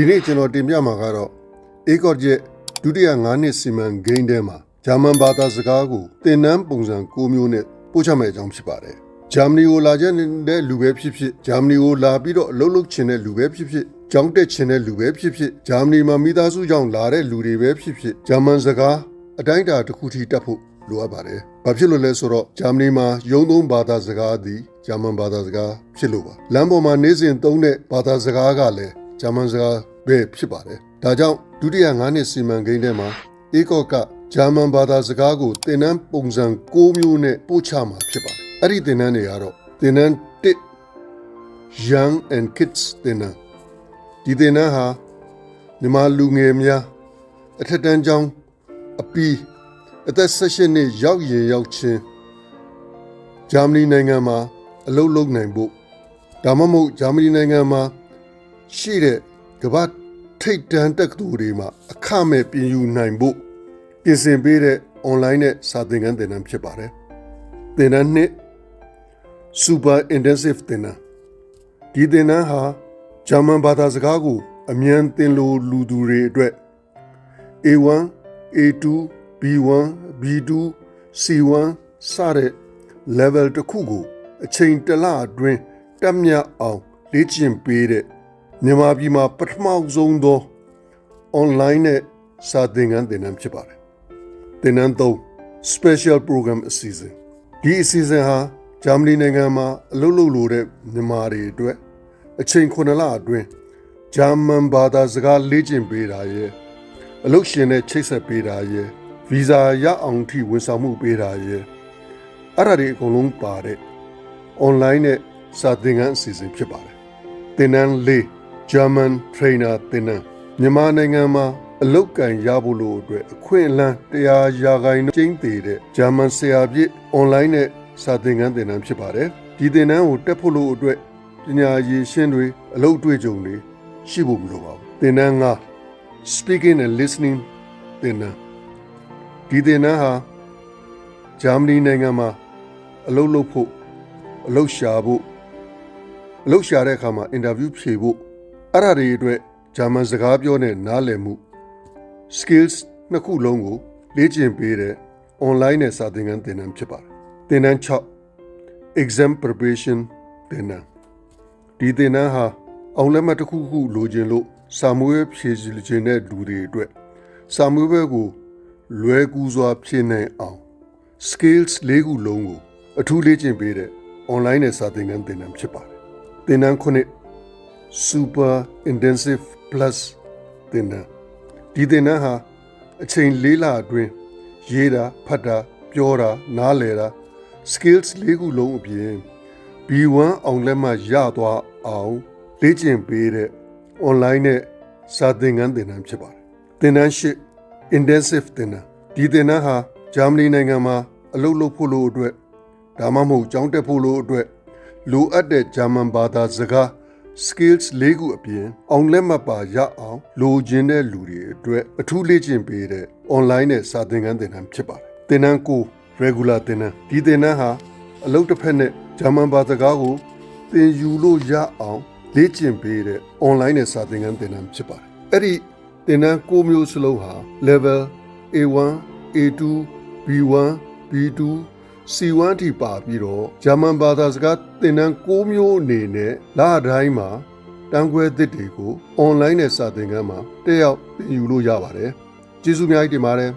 ဒီနေ့ကျွန်တော်တင်ပြမှာကတော့အေကော့ရဲ့ဒုတိယ9နှစ်စီမံကိန်းထဲမှာဂျာမန်ဘာသာစကားကိုသင်တန်းပုံစံ6မျိုးနဲ့ပို့ချမယ့်အကြောင်းဖြစ်ပါတယ်ဂျာမနီကိုလာကြတဲ့လူပဲဖြစ်ဖြစ်ဂျာမနီကိုလာပြီးတော့အလုပ်လုပ်ချင်တဲ့လူပဲဖြစ်ဖြစ်ကျောင်းတက်ချင်တဲ့လူပဲဖြစ်ဖြစ်ဂျာမနီမှာမိသားစုကြောင့်လာတဲ့လူတွေပဲဖြစ်ဖြစ်ဂျာမန်စကားအတိုင်းအတာတစ်ခုထိတက်ဖို့လိုအပ်ပါတယ်။ဘာဖြစ်လို့လဲဆိုတော့ဂျာမနီမှာရုံးသုံးဘာသာစကားသည်ဂျာမန်ဘာသာစကားဖြစ်လို့ပါ။လမ်းပေါ်မှာနေစဉ်သုံးတဲ့ဘာသာစကားကလည်းဂျာမန်စကား ပဲဖြစ်ပါတယ်။ဒါကြောင့်ဒုတိယ9နှစ်စီမံကိန်းထဲမှာအေကော့ကဂျာမန်ဘာသာစကားကိုသင်တန်းပုံစံ6မျိုးနဲ့ပို့ချမှာဖြစ်ပါတယ်။အဲ့ဒီသင်တန်းတွေကတော့သင်တန်း1 Young and Kids သင်တန်းဒီသင်တန်းဟာမြန်မာလူငယ်များအထက်တန်းကျောင်းအပီးအသက်16နှစ်ရောက်ရင်ရောက်ချင်းဂျာမနီနိုင်ငံမှာအလုပ်လုပ်နိုင်ဖို့ဒါမှမဟုတ်ဂျာမနီနိုင်ငံမှာရှိတဲ့ ကမ္ဘာထိပ်တန်းတက္ကသိုလ်တွေမှာအခမဲ့ပြင်ယူနိုင်ဖို့ပြင်ဆင်ပေးတဲ့ online နဲ့စာသင်ခန်းသင်တန်းဖြစ်ပါတယ်။သင်တန်းနှစ် super intensive သင်တန်းဒီသင်တန်းဟာဂျာမန်ဘာသာစကားကို အမြန်သင်လိုလူသူတွေအတွက် A1 A2 B1 B2 C1 စတဲ့ level တစ်ခုကို အချိန်တစ်လအတွင်းတက်မြတ်အောင်လေ့ကျင့်ပေးတဲ့ မြန်မာပြည်မှာပထမဆုံးသော online နဲ့စာသင်ခန်းသင်တန်းဖြစ်ပါတယ်။သင်တန်း3 special program အစီအစဉ်ဒီအစီအစဉ်ဟာဂျာမနီနိုင်ငံမှာအလုပ်လုပ်လို့တဲ့မြန်မာတွေအတွက်အချိန်9လအတွင်းဂျာမန်ဘာသာစကားလေ့ကျင့်ပေးတာရဲ့အလုပ်ရှင်နဲ့ချိတ်ဆက်ပေးတာရဲ့ဗီဇာရအောင်ထိဝန်ဆောင်မှုပေးတာရဲ့အဲ့ဒါတွေအကုန်လုံးပါတဲ့ online နဲ့စာသင်ခန်းအစီအစဉ်ဖြစ်ပါတယ်။သင်တန်း၄ German Trainer သင်တန်းမြန်မာနိုင်ငံမှာအလုတ်ကန်ရဖို့လို့အတွက်အခွင့်အလမ်းတရားရာဂိုင်းကျင်းသေးတဲ့ဂျာမန်ဆရာပြည့် online နဲ့စာသင်ခန်းသင်တန်းဖြစ်ပါတယ်။ဒီသင်တန်းကိုတက်ဖို့လို့အတွက်ပညာရည်ရှင်းတွေအလုပ်အတွေ့အကြုံတွေရှိဖို့မလိုပါဘူး။သင်တန်း၅ Speaking and Listening သင်တန်းဒီသင်တန်းဟာဂျာမနီနိုင်ငံမှာအလုပ်လုပ်ဖို့အလုပ်ရှာဖို့အလုပ်ရှာတဲ့အခါမှာအင်တာဗျူးဖြေဖို့ အဲ့ဒါတွေအတွက်ဂျာမန်စကားပြောနဲ့နားလည်မှု skills နှစ်ခုလုံးကိုလေ့ကျင့်ပေးတဲ့ online နဲ့စာသင်ခန်းသင်တန်းဖြစ်ပါတယ်။သင်တန်း6 exam preparation သင်တန်းဒီသင်တန်းဟာအောင်လက်မှတ်တစ်ခုခုလိုချင်လို့စာမွေးဖြည့်ခြင်းတဲ့လူတွေအတွက်စာမွေးဘက်ကိုလွယ်ကူစွာဖြည့်နိုင်အောင် skills လေးခုလုံးကိုအထူးလေ့ကျင့်ပေးတဲ့ online နဲ့စာသင်ခန်းသင်တန်းဖြစ်ပါတယ်။သင်တန်းခုနှစ် super intensive plus သင်တန်းဒီသင်တန်းဟာအချိန်၄လအတွင်းရေးတာဖတ်တာပြောတာနားလည်တာ skills လေးခုလုံးအပြင် B1 အောင်လက်မှရသွားအောင်လေ့ကျင့်ပေးတဲ့ online နဲ့စာသင်ခန်းသင်တန်းဖြစ်ပါတယ်သင်တန်းရှိ intensive သင်တန်းဒီသင်တန်းဟာဂျာမနီနိုင်ငံမှာအလုပ်လုပ်ဖို့လို့အတွက်ဒါမှမဟုတ်ကျောင်းတက်ဖို့လို့အတွက်လိုအပ်တဲ့ဂျာမန်ဘာသာစကား skills လေးခုအပြင်အောင်လက်မှတ်ပါရအောင်လိုချင်တဲ့လူတွေအတွက်အထူးလေ့ကျင့်ပေးတဲ့ online နဲ့စာသင်ခန်းသင်တန်းဖြစ်ပါတယ်သင်တန်းကို regular သင်တန်းဒီသင်တန်းဟာအလုပ်တစ်ဖက်နဲ့ဂျာမန်ဘာသာစကားကိုသင်ယူလို့ရအောင်လေ့ကျင့်ပေးတဲ့ online နဲ့စာသင်ခန်းသင်တန်းဖြစ်ပါတယ်အဲ့ဒီသင်တန်း6မျိုးစလုံးဟာ level A1 A2 B1 B2 C1 ထိပါပြီးတော့ဂျာမန်ဘာသာစကားသင်တန်း6မျိုးအနေနဲ့လတိုင်းမှာတန်းခွဲသစ်တွေကို online နဲ့စာသင်ခန်းမှာတက်ရောက်သင်ယူလို့ရပါတယ်ကျေးဇူးအများကြီးတင်ပါတယ်